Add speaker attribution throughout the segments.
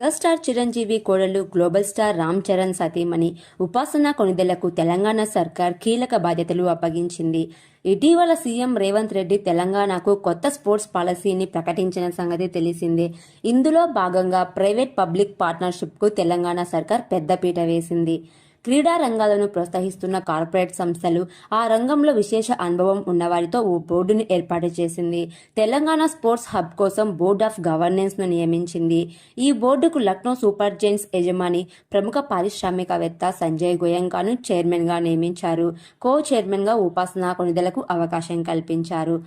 Speaker 1: Star Chiranjeevi కోడలు global star Ram Charan సతీమణి ఉపాసన కొనిదెలకు తెలంగాణ సర్కార్ కీలక బాధ్యతలు అప్పగించింది. ఇటీవల సీఎం రేవంత్ రెడ్డి తెలంగాణకు కొత్త స్పోర్ట్స్ పాలసీని ప్రకటించిన సంగతి తెలిసిందే. ఇందులో భాగంగా ప్రైవేట్ పబ్లిక్ పార్ట్నర్షిప్కు తెలంగాణ సర్కార్ పెద్దపీట వేసింది. క్రీడా రంగాలను ప్రోత్సహిస్తున్న కార్పొరేట్ సంస్థలు ఆ రంగంలో విశేష అనుభవం ఉన్నవారితో ఓ బోర్డును ఏర్పాటు చేసింది. తెలంగాణ స్పోర్ట్స్ హబ్ కోసం బోర్డ్ ఆఫ్ గవర్నెన్స్ను నియమించింది. ఈ బోర్డుకు లక్నో సూపర్ జైన్స్ యజమాని ప్రముఖ పారిశ్రామికవేత్త సంజయ్ గోయంకాను చైర్మన్గా నియమించారు. కో చైర్మన్గా ఉపాసన కొనిదలకు అవకాశం కల్పించారు.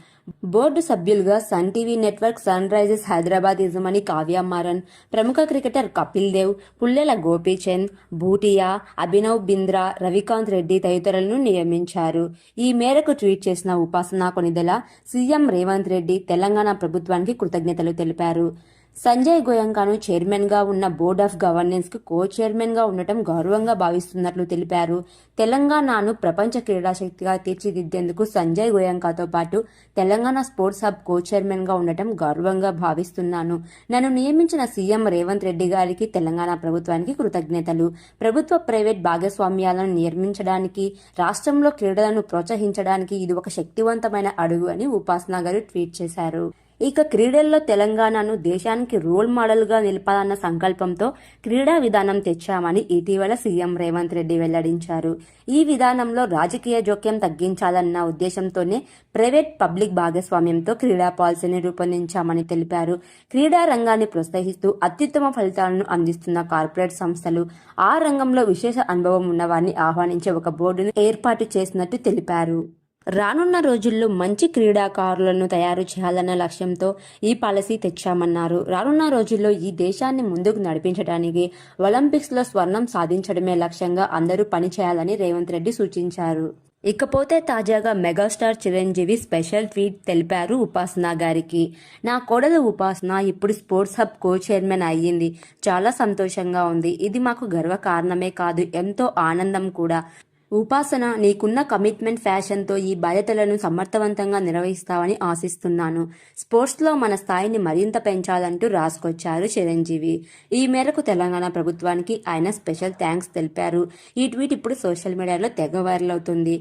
Speaker 1: బోర్డు సభ్యులుగా Sun TV network Sunrisers Hyderabad యజమాని కావ్య మారన్ ప్రముఖ క్రికెటర్ కపిల్ దేవ్ పుల్లెల గోపీచంద్ భూటియా అభినవ్ బింద్రా రవికాంత్ రెడ్డి తదితరులను నియమించారు. ఈ మేరకు ట్వీట్ చేసిన ఉపాసన కొనిదెల సీఎం రేవంత్ రెడ్డి తెలంగాణ ప్రభుత్వానికి కృతజ్ఞతలు తెలిపారు. సంజయ్ గోయంకాను చైర్మన్గా ఉన్న బోర్డ్ ఆఫ్ గవర్నెన్స్కు కో చైర్మన్గా ఉండటం గౌరవంగా భావిస్తున్నట్లు తెలిపారు. తెలంగాణను ప్రపంచ క్రీడాశక్తిగా తీర్చిదిద్దేందుకు సంజయ్ గోయంకాతో పాటు తెలంగాణ స్పోర్ట్స్ హబ్ కో చైర్మన్గా ఉండటం గౌరవంగా భావిస్తున్నాను. నన్ను నియమించిన సీఎం రేవంత్ రెడ్డి గారికి తెలంగాణ ప్రభుత్వానికి కృతజ్ఞతలు. ప్రభుత్వ ప్రైవేట్ భాగస్వామ్యాలను నిర్మించడానికి రాష్ట్రంలో క్రీడలను ప్రోత్సహించడానికి ఇది ఒక శక్తివంతమైన అడుగు అని ఉపాసన గారు ట్వీట్ చేశారు. ఇక క్రీడల్లో తెలంగాణను దేశానికి రోల్ మోడల్గా నిలపాలన్న సంకల్పంతో క్రీడా విధానం తెచ్చామని ఇటీవల సీఎం రేవంత్ రెడ్డి వెల్లడించారు. ఈ విధానంలో రాజకీయ జోక్యం తగ్గించాలన్న ఉద్దేశంతోనే ప్రైవేట్ పబ్లిక్ భాగస్వామ్యంతో క్రీడా పాలసీని రూపొందించామని తెలిపారు. క్రీడా రంగాన్ని ప్రోత్సహిస్తూ అత్యుత్తమ ఫలితాలను అందిస్తున్న కార్పొరేట్ సంస్థలు ఆ రంగంలో విశేష అనుభవం ఉన్నవారిని ఆహ్వానించే ఒక బోర్డును ఏర్పాటు చేసినట్టు తెలిపారు. రానున్న రోజుల్లో మంచి క్రీడాకారులను తయారు చేయాలన్న లక్ష్యంతో ఈ పాలసీ తెచ్చామన్నారు. రానున్న రోజుల్లో ఈ దేశాన్ని ముందుకు నడిపించడానికి ఒలింపిక్స్లో స్వర్ణం సాధించడమే లక్ష్యంగా అందరూ పనిచేయాలని రేవంత్ రెడ్డి సూచించారు. ఇకపోతే తాజాగా మెగాస్టార్ చిరంజీవి స్పెషల్ ట్వీట్ తెలిపారు ఉపాసన గారికి. నా కోడలు ఉపాసన ఇప్పుడు స్పోర్ట్స్ హబ్ కో చైర్మన్ అయ్యింది. చాలా సంతోషంగా ఉంది. ఇది మాకు గర్వ కారణమే కాదు. ఎంతో ఆనందం కూడా. ఉపాసన నీకున్న కమిట్మెంట్ ఫ్యాషన్తో ఈ బాధ్యతలను సమర్థవంతంగా నిర్వహిస్తావని ఆశిస్తున్నాను. స్పోర్ట్స్లో మన స్థాయిని మరింత పెంచాలంటూ రాసుకొచ్చారు చిరంజీవి. ఈ మేరకు తెలంగాణ ప్రభుత్వానికి ఆయన స్పెషల్ థ్యాంక్స్ తెలిపారు. ఈ ట్వీట్ ఇప్పుడు సోషల్ మీడియాలో తెగ వైరల్ అవుతుంది.